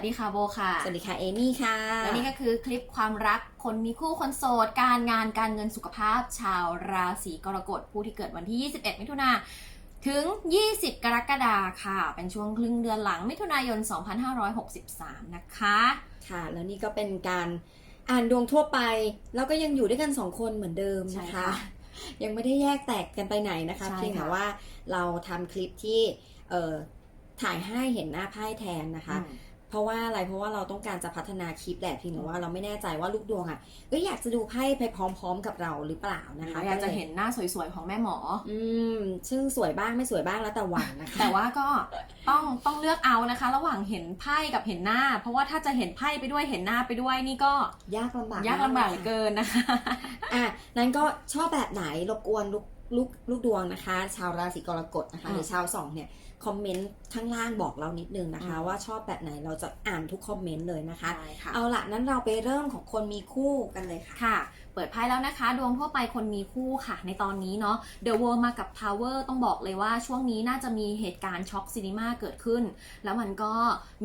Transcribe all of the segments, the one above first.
วัสดีค่ะโบค่ะ สวัสดีค่ะเอมี่ค่ะ และนี่ก็คือคลิปความรักคนมีคู่คนโสด การงานการเงินสุขภาพ ชาวราศีกรกฎผู้ที่เกิดวันที่ 21 มิถุนาถึง 20 กรกฎาค่ะ เป็นช่วงครึ่งเดือนหลังมิถุนายน 2563 นะคะ ค่ะ แล้วนี่ก็เป็นการอ่านดวงทั่วไป แล้วก็ยังอยู่ด้วยกันสองคนเหมือนเดิมใช่นะคะค่ะยังไม่ได้แยกแตกกันไปไหนนะคะใช่เพียงแต่ค่ะว่าเราทำคลิปที่เอ่อถ่ายให้เห็นหน้าไพ่แทนนะคะอืม เพราะว่าอะไรเพราะว่าเราต้องการจะพัฒนาคลิปแหละเพียงแต่ว่าเราไม่แน่ใจว่าลูกดวงอะเอ้ยอยากจะดูไพ่ไปพร้อม ๆ กับเราหรือเปล่านะคะ อยากจะเห็นหน้าสวยๆของแม่หมอ อืมซึ่งสวยบ้างไม่สวยบ้างแล้วแต่วันนะคะแต่ว่าก็ต้องต้องเลือกเอานะคะ ระหว่างเห็นไพ่กับเห็นหน้า เพราะว่าถ้าจะเห็นไพ่ไปด้วยเห็นหน้าไปด้วยนี่ก็ยากลำบากยากลำบากเหลือมเกินนะคะอะนั้นก็ชอบแบบไหนรบกวนลูก ลูกลูกดวงนะคะ ชาวราศีกรกฎนะคะอืมหรือชาวสองเนี่ยคอมเมนต์ข้างล่างบอกเรานิดนึงนะคะอืมว่าชอบแบบไหนเราจะอ่านทุกคอมเมนต์เลยนะคะใช่ค่ะเอาละนั้นเราไปเริ่มของคนมีคู่กันเลยค่ะค่ะเปิดไพ่แล้วนะคะ ดวงทั่วไปคนมีคู่ค่ะ ในตอนนี้เนาะ The World มากับ Tower ต้องบอกเลยว่าช่วงนี้น่าจะมีเหตุการณ์ช็อกซีนีมาเกิดขึ้น แล้วมันก็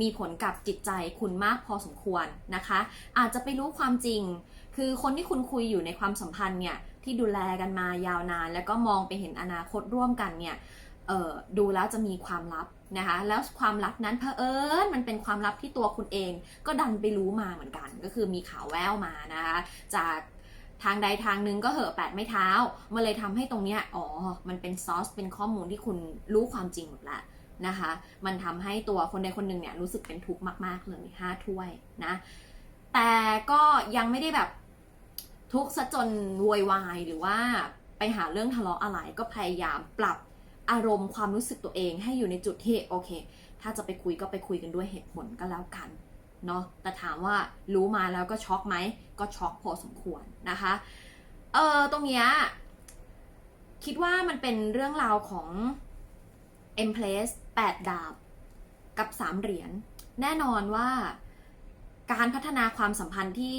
มีผลกับจิตใจคุณมากพอสมควรนะคะ อาจจะไปรู้ความจริง คือคนที่คุณคุยอยู่ในความสัมพันธ์เนี่ย ที่ดูแลกันมายาวนาน แล้วก็มองไปเห็นอนาคตร่วมกันเนี่ยดูแล้วจะมีความลับนะคะ แล้วความลับนั้นเผอิญมันเป็นความลับที่ตัวคุณเอง ก็ดันไปรู้มาเหมือนกัน ก็คือมีข่าวแววมานะคะ จากทางใดทางหนึงก็เหอะแปดไม่เท้ามันเลยทำให้ตรงเนี้ยอ๋อ มันเป็นซอสเป็นข้อมูลที่คุณรู้ความจริงหมดละนะคะ มันทำให้ตัวคนใดคนหนึ่งเนี่ยรู้สึกเป็นทุกข์มาก ๆ เลยห้าถ้วยนะ แต่ก็ยังไม่ได้แบบ ทุกข์ซะจนโวยวายหรือว่าไปหาเรื่องทะเลาะอะไรก็พยายามปรับอารมณ์ความรู้สึกตัวเองให้อยู่ในจุดที่โอเค ถ้าจะไปคุยก็ไปคุยกันด้วยเหตุผลก็แล้วกันเนาะแต่ถามว่ารู้มาแล้วก็ช็อกไหมก็ช็อกพอสมควรนะคะเออตรงเนี้ยคิดว่ามันเป็นเรื่องราวของ e m p r e s s 8ดาบ กับ 3 เหรียญ แน่นอนว่าการพัฒนาความสัมพันธ์ที่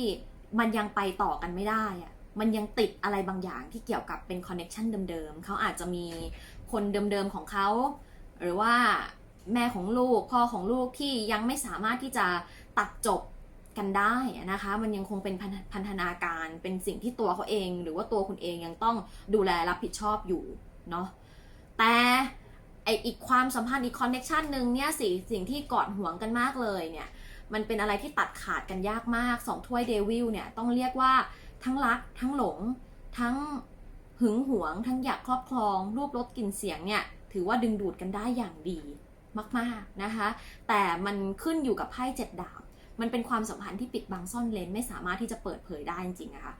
มันยังไปต่อกันไม่ได้อะมันยังติดอะไรบางอย่างที่เกี่ยวกับเป็นคอนเน็ชันเดิมๆเขาอาจจะมีคนเดิมๆของเขา หรือว่าแม่ของลูกพ่อของลูกที่ยังไม่สามารถที่จะตัดจบกันได้นะคะ มันยังคงเป็นพันธนาการเป็นสิ่งที่ตัวเขาเอง หรือว่าตัวคุณเองยังต้องดูแลรับผิดชอบอยู่เนาะแต่ไออีกความสัมพันธ์อีกคอนเน็ชันหนึ่งเนี่ยสิสิ่งที่กอดห่วงกันมากเลยเนี่ย มันเป็นอะไรที่ตัดขาดกันยากมากสองถ้วยเดวิลเนี่ยต้องเรียกว่าทั้งรัก ทั้งหลง ทั้งหึงหวง ทั้งอยากครอบครอง รูปรสกลิ่นเสียงเนี่ยถือว่าดึงดูดกันได้อย่างดีมากๆนะคะ แต่มันขึ้นอยู่กับไพ่เจ็ดดาบ มันเป็นความสัมพันธ์ที่ปิดบังซ่อนเลนไม่สามารถที่จะเปิดเผยได้จริงๆอะคะ่ะ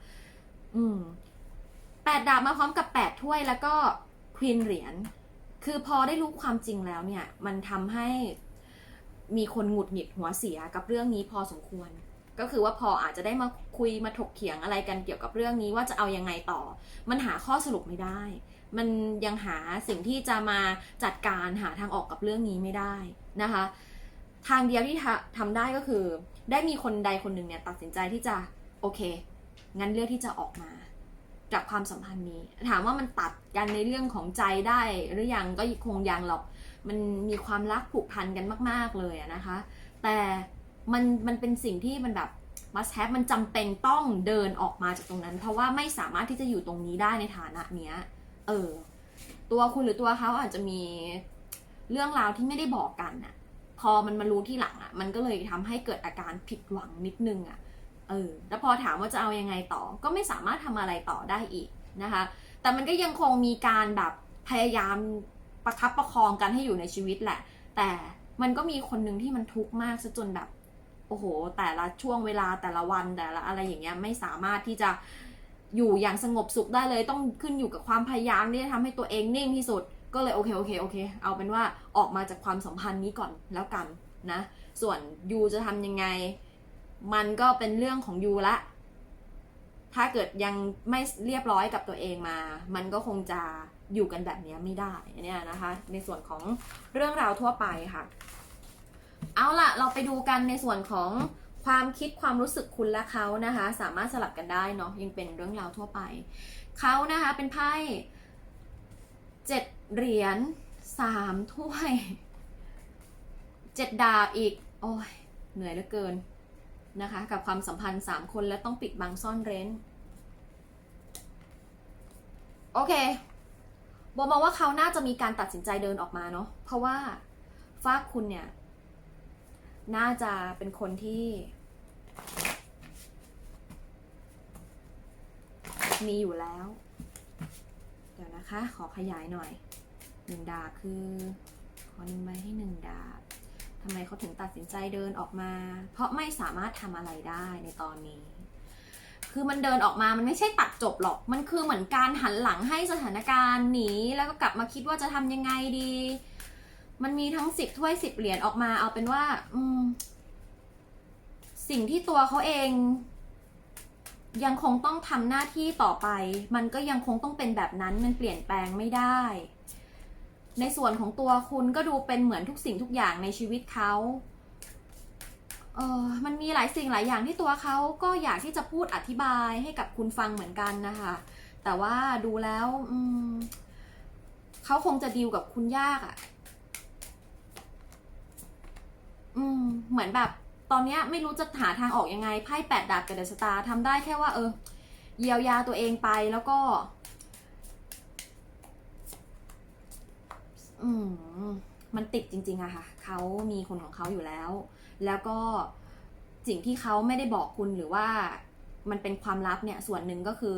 อืมแปดดาบมาพร้อมกับแปดถ้วยแล้วก็ควีนเหรียญ คือพอได้รู้ความจริงแล้วเนี่ย มันทำให้ มีคนหงุดหงิดหัวเสียกับเรื่องนี้พอสมควร ก็คือว่าพออาจจะได้มาคุยมาถกเถียงอะไรกันเกี่ยวกับเรื่องนี้ว่าจะเอายังไงต่อ มันหาข้อสรุปไม่ได้ มันยังหาสิ่งที่จะมาจัดการหาทางออกกับเรื่องนี้ไม่ได้นะคะ ทางเดียวที่ทำได้ก็คือ ได้มีคนใดคนหนึ่งเนี่ยตัดสินใจที่จะโอเค งั้นเลือกที่จะออกมาจากความสัมพันธ์นี้ ถามว่ามันตัดกันในเรื่องของใจได้หรือยังก็คงยังหรอก มันมีความรักผูกพันกันมาก ๆเลยอะนะคะ แต่มันมันเป็นสิ่งที่มันแบบ must have มันจำเป็นต้องเดินออกมาจากตรงนั้น เพราะว่าไม่สามารถที่จะอยู่ตรงนี้ได้ในฐานะเนี้ย เออ ตัวคุณหรือตัวเขาอาจจะมีเรื่องราวที่ไม่ได้บอกกันน่ะ พอมันมารู้ที่หลังอะ มันก็เลยทำให้เกิดอาการผิดหวังนิดนึงอะ เออ แล้วพอถามว่าจะเอายังไงต่อ ก็ไม่สามารถทำอะไรต่อได้อีกนะคะ แต่มันก็ยังคงมีการแบบพยายาม ประคับประคองกันให้อยู่ในชีวิตแหละ แต่มันก็มีคนหนึ่งที่มันทุกข์มากซะจนแบบ โอ้โห แต่ละช่วงเวลาแต่ละวันแต่ละอะไรอย่างเงี้ยไม่สามารถที่จะอยู่อย่างสงบสุขได้เลยต้องขึ้นอยู่กับความพยายามที่จะทำให้ตัวเองนิ่งที่สุด ก็เลยโอเคโอเคโอเค เอาเป็นว่าออกมาจากความสัมพันธ์นี้ก่อนแล้วกันนะ ส่วนยูจะทำยังไง มันก็เป็นเรื่องของยูละถ้าเกิดยังไม่เรียบร้อยกับตัวเองมา มันก็คงจะ อยู่กันแบบนี้ไม่ได้เนี่ยนะคะ ในส่วนของเรื่องราวทั่วไปค่ะ เอาล่ะ เราไปดูกันในส่วนของความคิดความรู้สึกคุณและเขานะคะ สามารถสลับกันได้เนาะยังเป็นเรื่องราวทั่วไป เขานะคะเป็นไพ่เจ็ดเหรียญสามถ้วยเจ็ดดาบอีก โอ้ยเหนื่อยเหลือเกินนะคะ กับความสัมพันธ์สามคนและต้องปิดบังซ่อนเร้น โอเค โบมองว่าเขาน่าจะมีการตัดสินใจเดินออกมาเนาะเพราะว่าฝ้าคุณเนี่ย น่าจะเป็นคนที่ มีอยู่แล้ว เดี๋ยวนะคะ ขอขยายหน่อยหนึ่งดาบคือ ขอหนึ่งใบให้หนึ่งดาบทำไมเขาถึงตัดสินใจเดินออกมา เพราะไม่สามารถทำอะไรได้ในตอนนี้ คือมันเดินออกมามันไม่ใช่ตัดจบหรอก มันคือเหมือนการหันหลังให้สถานการณ์หนีแล้วก็กลับมาคิดว่าจะทำยังไงดี มันมีทั้งสิบถ้วยสิบเหรียญออกมา เอาเป็นว่า อืม สิ่งที่ตัวเขาเอง ยังคงต้องทำหน้าที่ต่อไป มันก็ยังคงต้องเป็นแบบนั้นมันเปลี่ยนแปลงไม่ได้ ในส่วนของตัวคุณก็ดูเป็นเหมือนทุกสิ่งทุกอย่างในชีวิตเขา เออมันมีหลายสิ่งหลายอย่างที่ตัวเขาก็อยากที่จะพูดอธิบายให้กับคุณฟังเหมือนกันนะคะ แต่ว่าดูแล้วอืมเขาคงจะดีลกับคุณยากอะ่ะ อืม เหมือนแบบ ตอนนี้ไม่รู้จะหาทางออกยังไงไพ่แปดดาบกับเดอะสตาร์ทำได้แค่ว่า เออ เยียวยาตัวเองไปแล้วก็ อืม มันติดจริง ๆอะค่ะเขามีคนของเขาอยู่แล้ว แล้วก็สิ่งที่เขาไม่ได้บอกคุณหรือว่ามันเป็นความลับเนี่ยส่วนหนึ่งก็คือ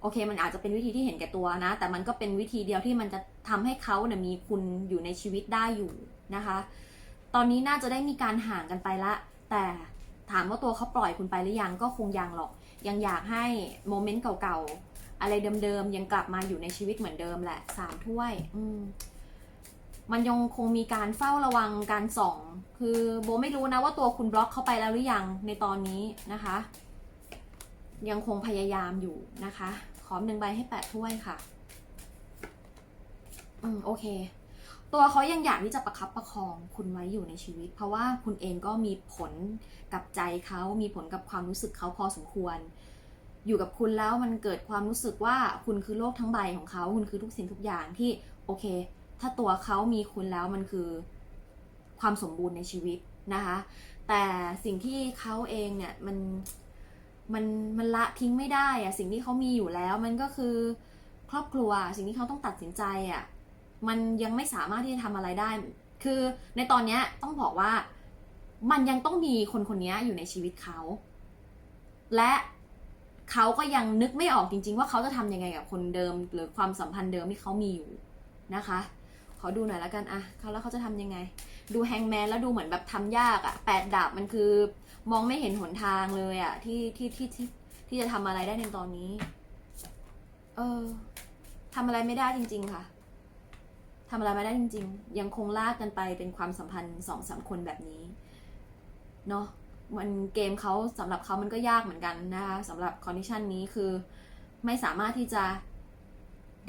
โอเค มันอาจจะเป็นวิธีที่เห็นแก่ตัวนะ แต่มันก็เป็นวิธีเดียวที่มันจะทำให้เขาเนี่ยมีคุณอยู่ในชีวิตได้อยู่นะคะ ตอนนี้น่าจะได้มีการห่างกันไปละ แต่ถามว่าตัวเขาปล่อยคุณไปหรือยังก็คงยังหรอก ยังอยากให้โมเมนต์เก่าๆอะไรเดิมๆยังกลับมาอยู่ในชีวิตเหมือนเดิมแหละสามถ้วย อืม มันยังคงมีการเฝ้าระวังการส่อง คือโบไม่รู้นะว่าตัวคุณบล็อกเข้าไปแล้วหรือยังในตอนนี้นะคะ ยังคงพยายามอยู่นะคะ ขอหนึ่งใบให้แปดถ้วยค่ะ อืมโอเค ตัวเขายังอยากที่จะประคับประคองคุณไว้อยู่ในชีวิต เพราะว่าคุณเองก็มีผลกับใจเขามีผลกับความรู้สึกเขาพอสมควร อยู่กับคุณแล้วมันเกิดความรู้สึกว่าคุณคือโลกทั้งใบของเขา คุณคือทุกสิ่งทุกอย่างที่โอเค ถ้าตัวเขามีคุณแล้วมันคือความสมบูรณ์ในชีวิตนะคะ แต่สิ่งที่เขาเองเนี่ยมันมันมันละทิ้งไม่ได้อะสิ่งที่เขามีอยู่แล้ว มันก็คือครอบครัวสิ่งที่เขาต้องตัดสินใจอะมันยังไม่สามารถที่จะทำอะไรได้ คือในตอนเนี้ยต้องบอกว่ามันยังต้องมีคนคนนี้อยู่ในชีวิตเขา และเขาก็ยังนึกไม่ออกจริง ๆ ว่าเขาจะทำยังไงกับคนเดิม หรือความสัมพันธ์เดิมที่เขามีอยู่นะคะ อดูหน่อยแล้วกันอะเขาแล้วเขาจะทำยังไง ดูแฮงแมนแล้วดูเหมือนแบบทำยากอะแปดดาบมันคือมองไม่เห็นหนทางเลยอะที่ที่ที่ที่ที่จะทำอะไรได้ในตอนนี้ เออทำอะไรไม่ได้จริง ๆ ค่ะทำอะไรไม่ได้จริง ๆ ยังคงลากกันไปเป็นความสัมพันธ์สองสามคนแบบนี้ เนาะมันเกมเขาสำหรับเขามันก็ยากเหมือนกันนะคะสำหรับคอนดิชันนี้คือไม่สามารถที่จะ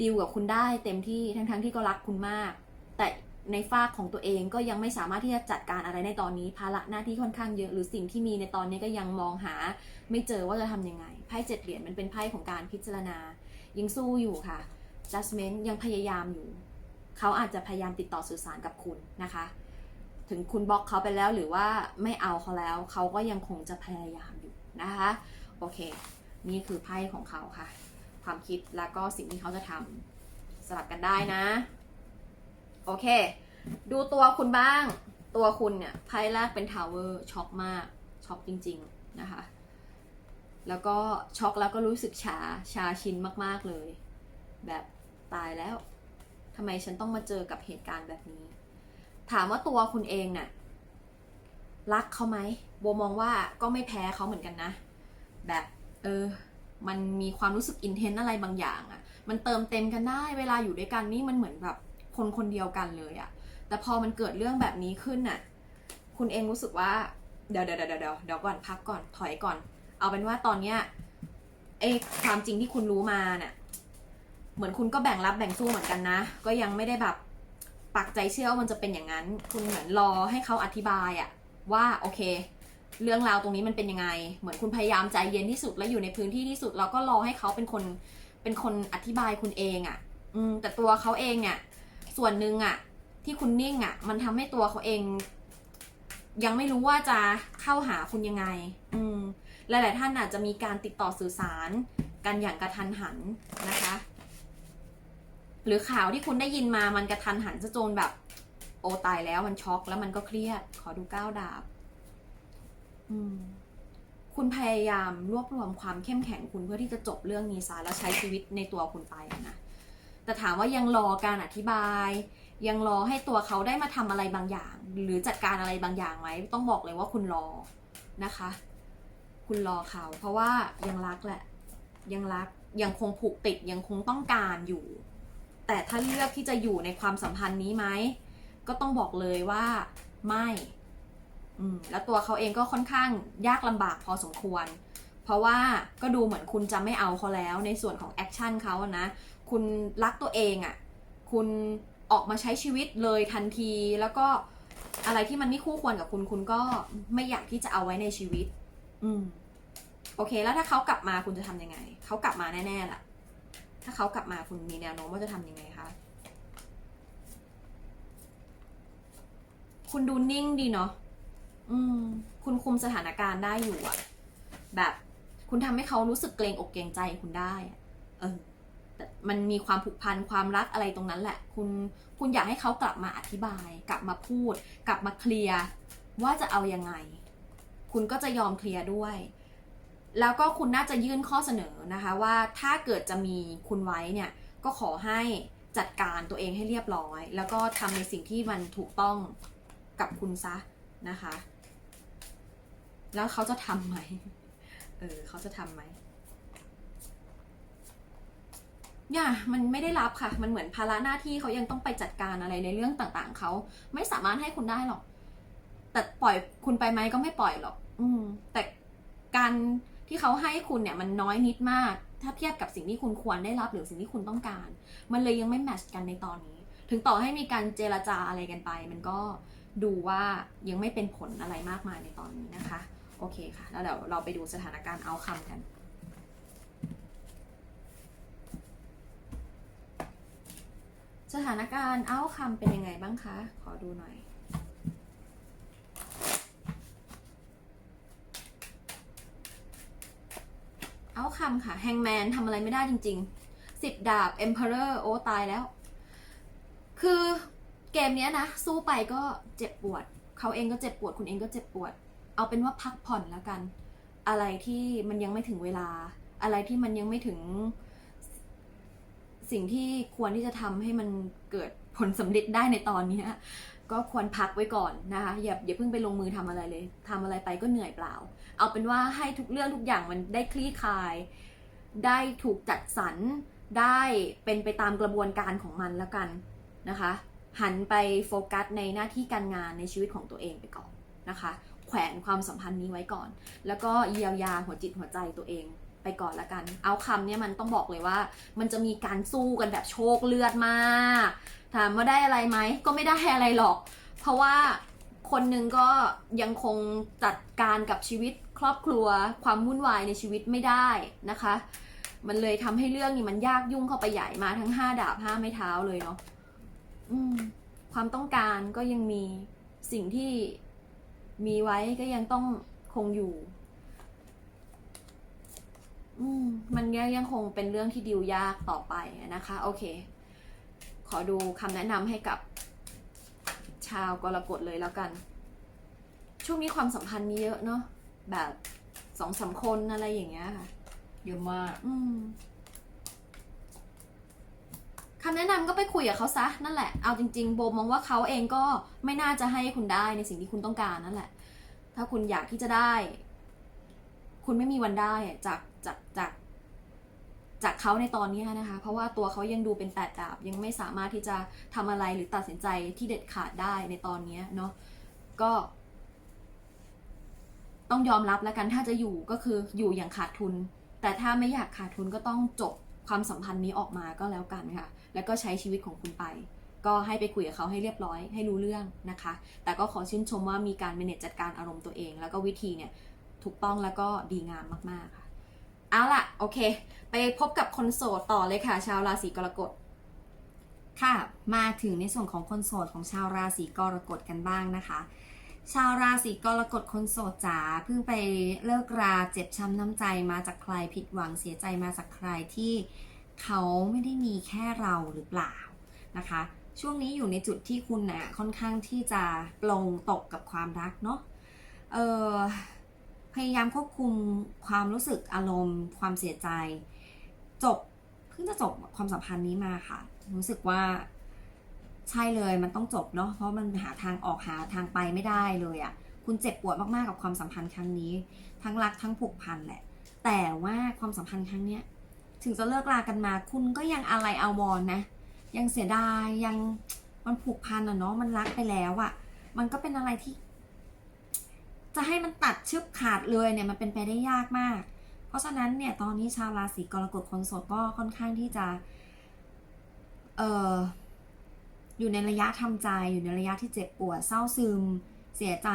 ดีลกับคุณได้เต็มที่ทั้งๆทที่ก็รักคุณมาก แต่ในฝากของตัวเองก็ยังไม่สามารถที่จะจัดการอะไรในตอนนี้ภาระหน้าที่ค่อนข้างเยอะ หรือสิ่งที่มีในตอนนี้ก็ยังมองหา ไม่เจอว่าจะทำยังไงไพ่เจ็ดเหรียญมันเป็นไพ่ของการพิจารณา ยังสู้อยู่ค่ะ judgment ยังพยายามอยู่ เขาอาจจะพยายามติดต่อสื่อสารกับคุณนะคะ ถึงคุณบล็อกเขาไปแล้วหรือว่าไม่เอาเขาแล้ว เขาก็ยังคงจะพยายามอยู่นะคะ โอเค นี่คือไพ่ของเขาค่ะ ความคิดแล้วก็สิ่งที่เขาจะทำสลับกันได้นะ โอเค ดูตัวคุณบ้าง ตัวคุณเนี่ยไพ่แรกเป็นทาวเวอร์ช็อกมากช็อกจริง ๆ นะคะ แล้วก็ช็อกแล้วก็รู้สึกชาชาชินมากๆเลย แบบตายแล้วทำไมฉันต้องมาเจอกับเหตุการณ์แบบนี้ ถามว่าตัวคุณเองน่ะรักเขาไหมโบมองว่าก็ไม่แพ้เขาเหมือนกันนะ แบบเออ มันมีความรู้สึกอินเทนต์อะไรบางอย่างอะ่ะ มันเติมเต็มกันได้ เวลาอยู่ด้วยกันนี่มันเหมือนแบบ คนคนเดียวกันเลยอะแต่พอมันเกิดเรื่องแบบนี้ขึ้นน่ะ คุณเองรู้สึกว่าเดี๋ยวเดี๋ยวเดี๋ยวเดี๋ยวเดี๋ยวก่อนพักก่อนถอยก่อน เอาเป็นว่าตอนเนี้ยไอ้ความจริงที่คุณรู้มาเนี่ยเหมือนคุณก็แบ่งรับแบ่งสู้เหมือนกันนะ ก็ยังไม่ได้แบบปักใจเชื่อว่ามันจะเป็นอย่างนั้น คุณเหมือนรอให้เขาอธิบายอะว่าโอเค เรื่องราวตรงนี้มันเป็นยังไง เหมือนคุณพยายามใจเย็นที่สุดและอยู่ในพื้นที่ที่สุด แล้วก็รอให้เขาเป็นคนเป็นคนอธิบายคุณเองอะ่ะ อืมแต่ตัวเขาเองเนี่ย ส่วนหนึ่งอะที่คุณนิ่งอะมันทำให้ตัวเขาเอง ยังไม่รู้ว่าจะเข้าหาคุณยังไง อืมหลาย ๆ ท่านอาจจะมีการติดต่อสื่อสารกันอย่างกระทันหันนะคะ หรือข่าวที่คุณได้ยินมามันกระทันหันจะโจนแบบ โอตายแล้วมันช็อกแล้วมันก็เครียด ขอดูก้าวดาบ อืมคุณพยายามรวบรวมความเข้มแข็งคุณเพื่อที่จะจบเรื่องนี้ซะแล้วใช้ชีวิตในตัวคุณไปนะ แต่ถามว่ายังรอการอธิบาย ยังรอให้ตัวเขาได้มาทำอะไรบางอย่าง หรือจัดการอะไรบางอย่างไหมต้องบอกเลยว่าคุณรอนะคะ คุณรอเขา เพราะว่ายังรักแหละ ยังรักยังคงผูกติดยังคงต้องการอยู่ แต่ถ้าเลือกที่จะอยู่ในความสัมพันธ์นี้ไหมก็ต้องบอกเลยว่าไม่อืมแล้วตัวเขาเองก็ค่อนข้างยากลำบากพอสมควร เพราะว่าก็ดูเหมือนคุณจะไม่เอาเขาแล้วในส่วนของแอคชั่นเขานะ คุณรักตัวเองอะ่ะ คุณออกมาใช้ชีวิตเลยทันทีแล้วก็อะไรที่มันไม่คู่ควรกับคุณคุณก็ไม่อยากที่จะเอาไว้ในชีวิต อืม โอเค แล้วถ้าเขากลับมาคุณจะทำยังไง เขากลับมาแน่ๆล่ะ ถ้าเขากลับมาคุณมีแนวโน้มว่าจะทำยังไงคะ คุณดูนิ่งดีเนาะ อืม คุณคุมสถานการณ์ได้อยู่อะแบบ คุณทำให้เขารู้สึกเกรงอกเกรงใจคุณได้ เออ มันมีความผูกพันความรักอะไรตรงนั้นแหละ คุณคุณอยากให้เขากลับมาอธิบาย กลับมาพูด กลับมาเคลียร์ว่าจะเอายังไง คุณก็จะยอมเคลียร์ด้วย แล้วก็คุณน่าจะยื่นข้อเสนอนะคะว่าถ้าเกิดจะมีคุณไว้เนี่ยก็ขอให้จัดการตัวเองให้เรียบร้อย แล้วก็ทำในสิ่งที่มันถูกต้องกับคุณซะนะคะ แล้วเขาจะทำไหม เออเขาจะทำไหม อย่ามันไม่ได้รับค่ะ มันเหมือนภาระหน้าที่เขายังต้องไปจัดการอะไรในเรื่องต่างๆเขาไม่สามารถให้คุณได้หรอก แต่ปล่อยคุณไปไหมก็ไม่ปล่อยหรอก อืม แต่การที่เขาให้คุณเนี่ยมันน้อยนิดมาก ถ้าเทียบกับสิ่งที่คุณควรได้รับหรือสิ่งที่คุณต้องการ มันเลยยังไม่แมชกันในตอนนี้ ถึงต่อให้มีการเจรจาอะไรกันไป มันก็ดูว่ายังไม่เป็นผลอะไรมากมายในตอนนี้นะคะ โอเคค่ะ แล้วเดี๋ยวเราไปดูสถานการณ์เอาคำกัน สถานการณ์เอาคำเป็นยังไงบ้างคะ ขอดูหน่อย เอาคำค่ะ แฮงแมนทำอะไรไม่ได้จริงๆสิบดาบ Emperor โอ้ตายแล้ว คือเกมนี้นะ สู้ไปก็เจ็บปวด เขาเองก็เจ็บปวด คุณเองก็เจ็บปวด เอาเป็นว่าพักผ่อนแล้วกัน อะไรที่มันยังไม่ถึงเวลา อะไรที่มันยังไม่ถึง สิ่งที่ควรที่จะทำให้มันเกิดผลสำเร็จได้ในตอนเนี้ก็ควรพักไว้ก่อนนะคะอย่าอย่าเพิ่งไปลงมือทำอะไรเลยทำอะไรไปก็เหนื่อยเปล่า เอาเป็นว่าให้ทุกเรื่องทุกอย่างมันได้คลี่คลาย ได้ถูกจัดสรรได้เป็นไปตามกระบวนการของมันแล้วกันนะคะ หันไปโฟกัสในหน้าที่การงานในชีวิตของตัวเองไปก่อนนะคะ แขวนความสัมพันธ์นี้ไว้ก่อน แล้วก็เยียวยาหัวจิตหัวใจตัวเอง ไปก่อนละกัน เอาคำเนี่ยมันต้องบอกเลยว่า มันจะมีการสู้กันแบบโชคเลือดมาก ถามว่าได้อะไรไหม ก็ไม่ได้อะไรหรอก เพราะว่าคนหนึ่งก็ยังคงจัดการกับชีวิตครอบครัว ความวุ่นวายในชีวิตไม่ได้นะคะ มันเลยทำให้เรื่องนี้มันยากยุ่งเข้าไปใหญ่มาทั้งห้าดาบห้าไม้เท้าเลยเนาะความต้องการก็ยังมีสิ่งที่มีไว้ก็ยังต้องคงอยู่ มมันยังยังคงเป็นเรื่องที่ดิวยากต่อไปนะคะ โอเค ขอดูคำแนะนำให้กับชาวกรกฎเลยแล้วกัน ช่วงนี้ความสัมพันธ์มีเยอะเนาะแบบสองสามคนอะไรอย่างเงี้ยค่ะ เยอะมากอืมคำแนะนำก็ไปคุยกับเขาซะนั่นแหละ เอาจริง ๆ โบมองว่าเขาเองก็ไม่น่าจะให้คุณได้ในสิ่งที่คุณต้องการนั่นแหละ ถ้าคุณอยากที่จะได้ คุณไม่มีวันได้อะจาก จากจากจากเขาในตอนนี้นะคะ เพราะว่าตัวเขายังดูเป็นแปดดาบ ยังไม่สามารถที่จะทำอะไรหรือตัดสินใจที่เด็ดขาดได้ในตอนนี้เนาะก็ ต้องยอมรับแล้วกันถ้าจะอยู่ก็คืออยู่อย่างขาดทุน แต่ถ้าไม่อยากขาดทุนก็ต้องจบความสัมพันธ์นี้ออกมาก็แล้วกันค่ะ แล้วก็ใช้ชีวิตของคุณไป ก็ให้ไปคุยกับเขาให้เรียบร้อย ให้รู้เรื่องนะคะ แต่ก็ขอชื่นชมว่ามีการ manage จัดการอารมณ์ตัวเอง แล้วก็วิธีเนี่ยถูกต้องแล้วก็ดีงามมากๆค่ะ เอาล่ะ โอเค ไปพบกับคนโสดต่อเลยค่ะ ชาวราศีกรกฎค่ะ มาถึงในส่วนของคนโสดของชาวราศีกรกฎกันบ้างนะคะ ชาวราศีกรกฎคนโสดจ๋าเพิ่งไปเลิกราเจ็บช้ำน้ำใจมาจากใครผิดหวังเสียใจมาจากใครที่เขาไม่ได้มีแค่เราหรือเปล่านะคะ ช่วงนี้อยู่ในจุดที่คุณนะค่อนข้างที่จะปลงตกกับความรักเนาะเออ พยายามควบคุมความรู้สึกอารมณ์ ความเสียใจ จบเพิ่งจะจบความสัมพันธ์นี้มาค่ะ รู้สึกว่าใช่เลยมันต้องจบเนาะเพราะมันหาทางออกหาทางไปไม่ได้เลยอะ่ะคุณเจ็บปวดมากๆกับความสัมพันธ์ครั้งนี้ ทั้งรักทั้งผูกพันแหละ แต่ว่าความสัมพันธ์ครั้งเนี้ยถึงจะเลิกลากันมา คุณก็ยังอะไรอาวรณ์นะ ยังเสียดายยังมันผูกพันอะเนาะมันรักไปแล้วอะมันก็เป็นอะไรที่ จะให้มันตัดชึบขาดเลยเนี่ยมันเป็นไปได้ยากมาก เพราะฉะนั้นเนี่ยตอนนี้ชาวราศีกรกฎคนโสดก็ค่อนข้างที่จะเอออยู่ในระยะทำใจอยู่ในระยะที่เจ็บปวดเศร้าซึม เสียใจ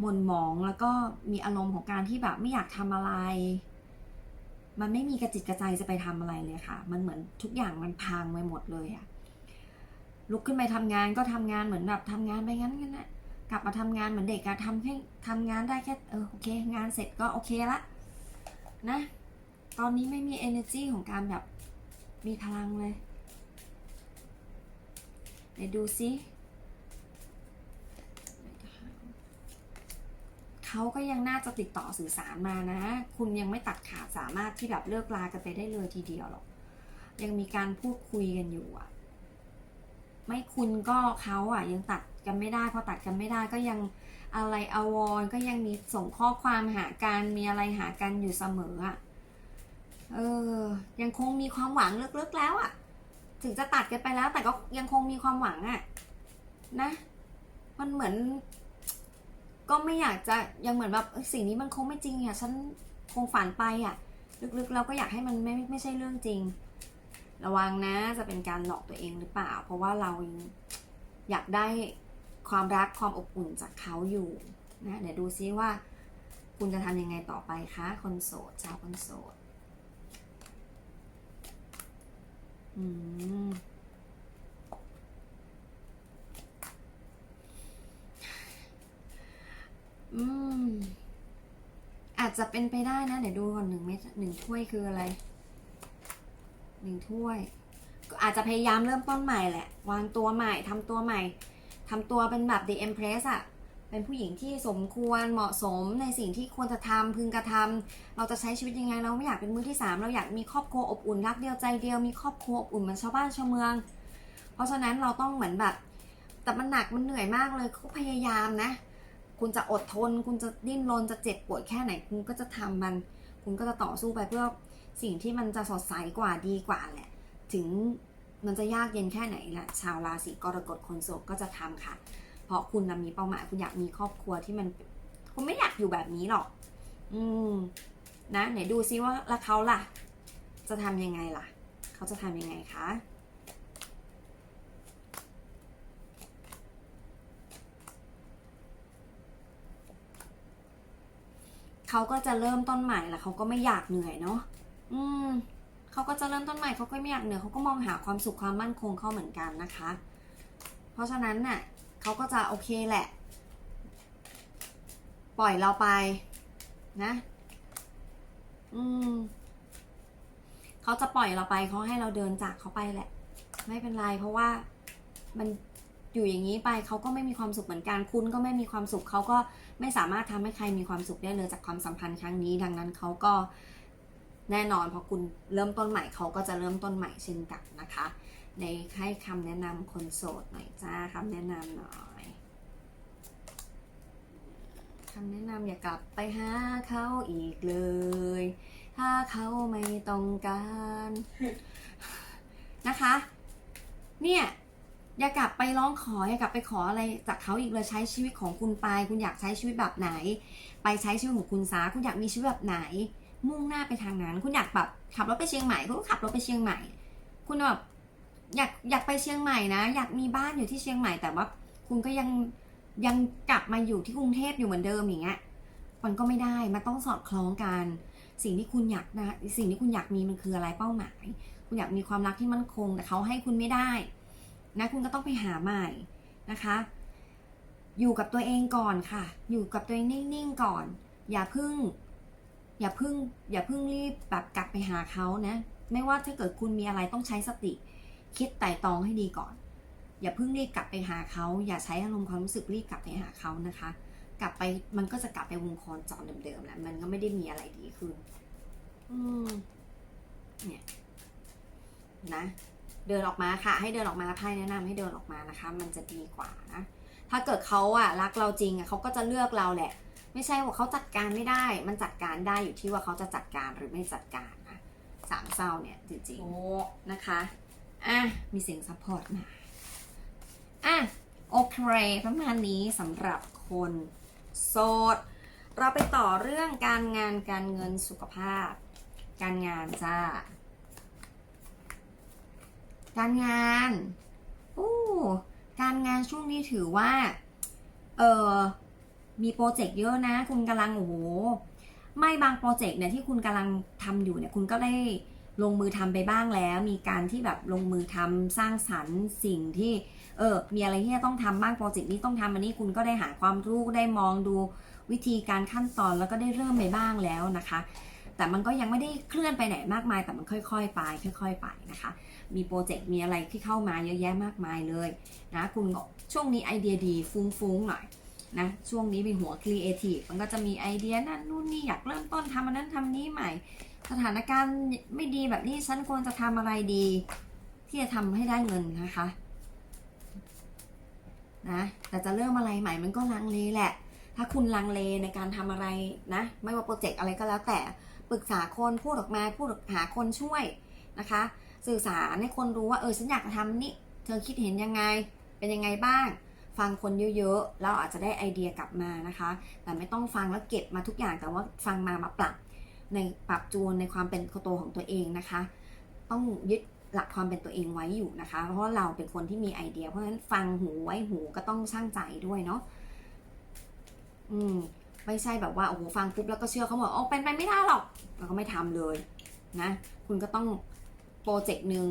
หม่นหมองแล้วก็มีอารมณ์ของการที่แบบไม่อยากทำอะไร มันไม่มีกระจิตกระใจจะไปทำอะไรเลยค่ะ มันเหมือนทุกอย่างมันพังไปหมดเลยอะลุกขึ้นไปทำงานก็ทำงานเหมือนแบบทำงานไปงั้นงั้นนะ กลับมาทำงานเหมือนเด็กอะทำแค่ทำงานได้แค่เออโอเค งานเสร็จก็โอเคละนะ ตอนนี้ไม่มี energy ของการแบบมีพลังเลยไหนดูซิเขาก็ยังน่าจะติดต่อสื่อสารมานะ คุณยังไม่ตัดขาดสามารถที่แบบเลิกลากันไปได้เลยทีเดียวหรอก ยังมีการพูดคุยกันอยู่อะไม่คุณก็เขาอะยังตัด กันไม่ได้ พอตัดกันไม่ได้ก็ยังอะไรอวรก็ยังมีส่งข้อความหากันมีอะไรหากันอยู่เสมออะเออ ยังคงมีความหวังลึกๆแล้วอะถึงจะตัดกันไปแล้ว แต่ก็ยังคงมีความหวังอะนะ มันเหมือน ก็ไม่อยากจะยังเหมือนแบบสิ่งนี้มันคงไม่จริงอะฉันคงฝันไปอะลึกๆเราก็อยากให้มันไม่ไม่ใช่เรื่องจริง ระวังนะจะเป็นการหลอกตัวเองหรือเปล่า เพราะว่าเราอยากได้ ความรักความอบอุ่นจากเขาอยู่นะเดี๋ยวดูซิว่า คุณจะทำยังไงต่อไปคะคนโสดชาวคนโสดอืมอืม อาจจะเป็นไปได้นะ เดี๋ยวดูก่อนหนึ่งเม็ดหนึ่งถ้วยคืออะไรหนึ่งถ้วย ก็อาจจะพยายามเริ่มต้นใหม่แหละ วางตัวใหม่ทำตัวใหม่ ทำตัวเป็นแบบ The Empress อะเป็นผู้หญิงที่สมควรเหมาะสมในสิ่งที่ควรจะทำพึงกระทำเราจะใช้ชีวิตยังไงเราไม่อยากเป็นมือที่สามเราอยากมีครอบครัวอบอุ่นรักเดียวใจเดียวมีครอบครัวอบอุ่นเหมือนชาวบ้านชาวเมือง เพราะฉะนั้นเราต้องเหมือนแบบ แต่มันหนักมันเหนื่อยมากเลยเขาพยายามนะ คุณจะอดทน คุณจะดิ้นรนจะเจ็บปวดแค่ไหนคุณก็จะทำมัน คุณก็จะต่อสู้ไปเพื่อสิ่งที่มันจะสดใสกว่าดีกว่าแหละ ถึง มันจะยากเย็นแค่ไหนละชาวราศีกรกฎคนโสดก็จะทำค่ะ เพราะคุณนะมีเป้าหมายคุณอยากมีครอบครัวที่มันคุณไม่อยากอยู่แบบนี้หรอก อืม นะไหนดูซิว่าแล้วเขาล่ะ จะทำยังไงล่ะ เขาจะทำยังไงคะเขาก็จะเริ่มต้นใหม่แล้วเขาก็ไม่อยากเหนื่อยเนาะ อืม เขาก็จะเริ่มต้นใหม่เขาก็ไม่อยากเหนื่อยเขาก็มองหาความสุขความมั่นคงเข้าเหมือนกันนะคะ เพราะฉะนั้นน่ะเขาก็จะโอเคแหละ ปล่อยเราไปนะ อืมเขาจะปล่อยเราไปเขาให้เราเดินจากเขาไปแหละ ไม่เป็นไรเพราะว่ามันอยู่อย่างนี้ไปเขาก็ไม่มีความสุขเหมือนกัน คุณก็ไม่มีความสุขเขาก็ไม่สามารถทำให้ใครมีความสุขได้เลยจากความสัมพันธ์ครั้งนี้ ดังนั้นเขาก็ แน่นอนพอคุณเริ่มต้นใหม่เขาก็จะเริ่มต้นใหม่เช่นกันนะคะ ในให้คำแนะนำคนโสดหน่อยจ้าคำแนะนำหน่อยคำแนะนำอย่ากลับไปหาเขาอีกเลย ถ้าเขาไม่ต้องการนะคะ เนี่ยอย่ากลับไปร้องขออย่ากลับไปขออะไรจากเขาอีกเลยใช้ชีวิตของคุณไป คุณอยากใช้ชีวิตแบบไหน ไปใช้ชีวิตของคุณซาคุณอยากมีชีวิตแบบไหน มุ่งหน้าไปทางนั้น คุณอยากแบบขับรถไปเชียงใหม่ คุณก็ขับรถไปเชียงใหม่ คุณแบบอยากอยากไปเชียงใหม่นะ อยากมีบ้านอยู่ที่เชียงใหม่ แต่ว่าคุณก็ยังยังกลับมาอยู่ที่กรุงเทพอยู่เหมือนเดิมอย่างเงี้ย มันก็ไม่ได้ มันต้องสอดคล้องกัน สิ่งที่คุณอยากนะ สิ่งที่คุณอยากมีมันคืออะไรเป้าหมาย คุณอยากมีความรักที่มั่นคง แต่เขาให้คุณไม่ได้ นะคุณก็ต้องไปหาใหม่นะคะ อยู่กับตัวเองก่อนค่ะ อยู่กับตัวเองนิ่งๆก่อน อย่าพึ่ง อย่าพึ่งอย่าพึ่งรีบแบบกลับไปหาเขานะ ไม่ว่าถ้าเกิดคุณมีอะไรต้องใช้สติ คิดไต่ตรองให้ดีก่อน อย่าพิ่งรีบกลับไปหาเขา อย่าใช้อารมณ์ความรู้สึกรีบกลับไปหาเขานะคะ กลับไปมันก็จะกลับไปวงโคจรเดิมๆแหละมันก็ไม่ได้มีอะไรดีขึ้น อืม เนี่ย นะเดินออกมาค่ะ ให้เดินออกมาไพ่แนะนำให้เดินออกมานะคะ มันจะดีกว่านะ ถ้าเกิดเขาอะรักเราจริงอะเขาก็จะเลือกเราแหละ ไม่ใช่ว่าเขาจัดการไม่ได้ มันจัดการได้อยู่ที่ว่าเขาจะจัดการหรือไม่จัดการนะสามเศร้าเนี่ยจริงๆนะคะอะมีเสียงซัพพอร์ตมาอะโอเคประมาณนี้สำหรับคนโสด เราไปต่อเรื่องการงานการเงินสุขภาพ การงานจ้า การงานอู้การงานช่วงนี้ถือว่า เออ มีโปรเจกต์เยอะนะ คุณกำลังโอ้โหไม่บางโปรเจกต์เนี่ยที่คุณกำลังทำอยู่เนี่ยคุณก็ได้ลงมือทำไปบ้างแล้ว มีการที่แบบลงมือทำสร้างสรรค์สิ่งที่เออมีอะไรที่จะต้องทำบ้างโปรเจกต์นี้ต้องทำอันนี้คุณก็ได้หาความรู้ได้มองดูวิธีการขั้นตอนแล้วก็ได้เริ่มไปบ้างแล้วนะคะ แต่มันก็ยังไม่ได้เคลื่อนไปไหนมากมาย แต่มันค่อย ๆ ไป ค่อย ๆ ไปนะคะ มีโปรเจกต์มีอะไรที่เข้ามาเยอะแยะมากมายเลยนะคุณช่วงนี้ไอเดียดีฟุ้งๆหน่อย นะช่วงนี้เป็นหัวครีเอทีฟมันก็จะมีไอเดียนั่นนู่นนี่อยากเริ่มต้นทำอันนั้นทำนี้ใหม่ สถานการณ์ไม่ดีแบบนี้ฉันควรจะทำอะไรดี ที่จะทำให้ได้เงินนะคะนะแต่จะเริ่มอะไรใหม่มันก็ลังเลแหละ ถ้าคุณลังเลในการทำอะไรนะ ไม่ว่าโปรเจกต์อะไรก็แล้วแต่ปรึกษาคนพูดออกมาพูดหาคนช่วยนะคะ สื่อสารให้คนรู้ว่าเออฉันอยากทำนี่เธอคิดเห็นยังไงเป็นยังไงบ้าง ฟังคนเยอะๆแล้วอาจจะได้ไอเดียกลับมานะคะ แต่ไม่ต้องฟังแล้วเก็บมาทุกอย่างแต่ว่าฟังมามาปรับในปรับจูนในความเป็นตัวของตัวเองนะคะ ต้องยึดหลักความเป็นตัวเองไว้อยู่นะคะ เพราะเราเป็นคนที่มีไอเดีย เพราะฉะนั้นฟังหูไว้หูก็ต้องช่างใจด้วยเนาะอืมไม่ใช่แบบว่าโอ้โหฟังปุ๊บแล้วก็เชื่อเขาบอกโอ้เป็นไปไม่ได้หรอกเราก็ไม่ทำเลยนะ คุณก็ต้องโปรเจกต์หนึ่ง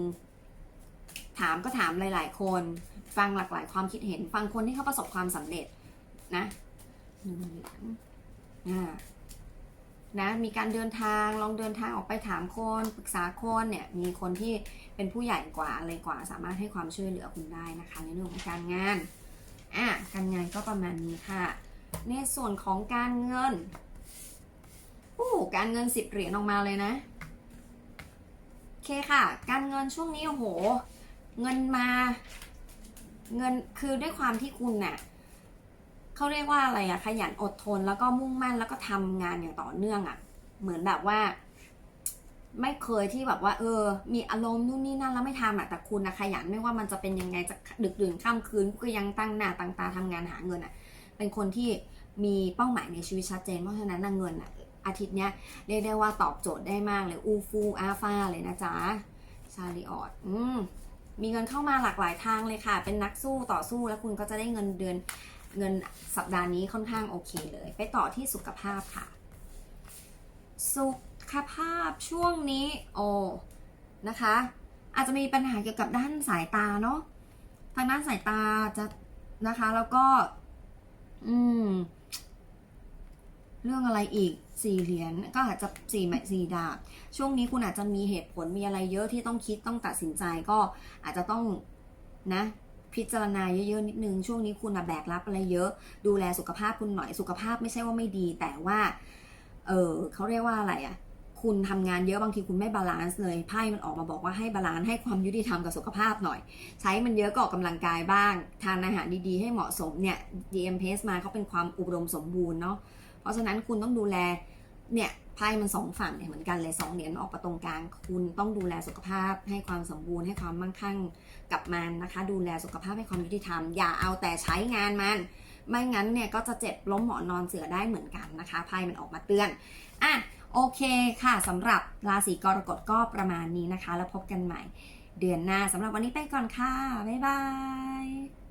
ถามก็ถามหลาย ๆ คน ฟังหลากหลายความคิดเห็น ฟังคนที่เขาประสบความสำเร็จนะหนึ่งเหรียญอ่านะมีการเดินทางลองเดินทางออกไปถามคนปรึกษาคนเนี่ยมีคนที่เป็นผู้ใหญ่กว่าอะไรกว่า สามารถให้ความช่วยเหลือคุณได้นะคะในเรื่องของการงานอะการงานก็ประมาณนี้ค่ะ ในส่วนของการเงินโอ้การเงินสิบเหรียญออกมาเลยนะ โอเคค่ะ การเงินช่วงนี้โอ้โห เงินมา เงินคือด้วยความที่คุณน่ะเขาเรียกว่าอะไรอะขยันอดทนแล้วก็มุ่งมั่นแล้วก็ทำงานอย่างต่อเนื่องอะเหมือนแบบว่า ไม่เคยที่แบบว่า เออ มีอารมณ์นู่นนี่นั่นแล้วไม่ทำอะแต่คุณนะขยันไม่ว่ามันจะเป็นยังไงจะดึกดื่นข้ามคืนก็ยังตั้งหน้าตั้งตาทำงานหาเงินอะเป็นคนที่มีเป้าหมายในชีวิตชัดเจนเพราะฉะนั้นนเงินอะอาทิตย์เนี้ยเรียกได้ว่าตอบโจทย์ได้มากเลยอูฟูอาฟาเลยนะจ๊ะชาลีออดอืม มีเงินเข้ามาหลากหลายทางเลยค่ะ เป็นนักสู้ต่อสู้แล้วคุณก็จะได้เงินเดือนเงินสัปดาห์นี้ค่อนข้างโอเคเลย ไปต่อที่สุขภาพค่ะ สุขภาพช่วงนี้โอนะคะ อาจจะมีปัญหาเกี่ยวกับด้านสายตาเนาะทางด้านสายตาจะนะคะแล้วก็ อืม เรื่องอะไรอีกสี่เหรียญก็อาจจะสี่ไม้สี่ดาบ ช่วงนี้คุณอาจจะมีเหตุผลมีอะไรเยอะที่ต้องคิดต้องตัดสินใจก็อาจจะต้องนะพิจารณาเยอะๆนิดนึงช่วงนี้คุณอะแบกรับอะไรเยอะ ดูแลสุขภาพคุณหน่อยสุขภาพไม่ใช่ว่าไม่ดี แต่ว่าเออเขาเรียกว่าอะไรอะคุณทำงานเยอะบางทีคุณไม่บาลานซ์เลยไพ่มันออกมาบอกว่าให้บาลานซ์ให้ความยุติธรรมกับสุขภาพหน่อย ใช้มันเยอะก็ออกกำลังกายบ้าง ทานอาหารดีๆ ให้เหมาะสมเนี่ย DM p a c e มาเขาเป็นความอุดมสมบูรณ์เนาะ เพราะฉะนั้นคุณต้องดูแลเนี่ยไพ่มันสองฝั่งเนี่ยเหมือนกันเลยสองเหรียญออกมาตรงกลาง คุณต้องดูแลสุขภาพให้ความสมบูรณ์ให้ความมั่งคั่งกับมันนะคะ ดูแลสุขภาพให้ความยุติธรรม อย่าเอาแต่ใช้งานมัน ไม่งั้นเนี่ยก็จะเจ็บล้มหมอนนอนเสือได้เหมือนกันนะคะไพ่มันออกมาเตือนอะโอเคค่ะสำหรับราศีกรกฎก็ประมาณนี้นะคะ แล้วพบกันใหม่เดือนหน้าสำหรับวันนี้ไปก่อนค่ะ บ๊ายบาย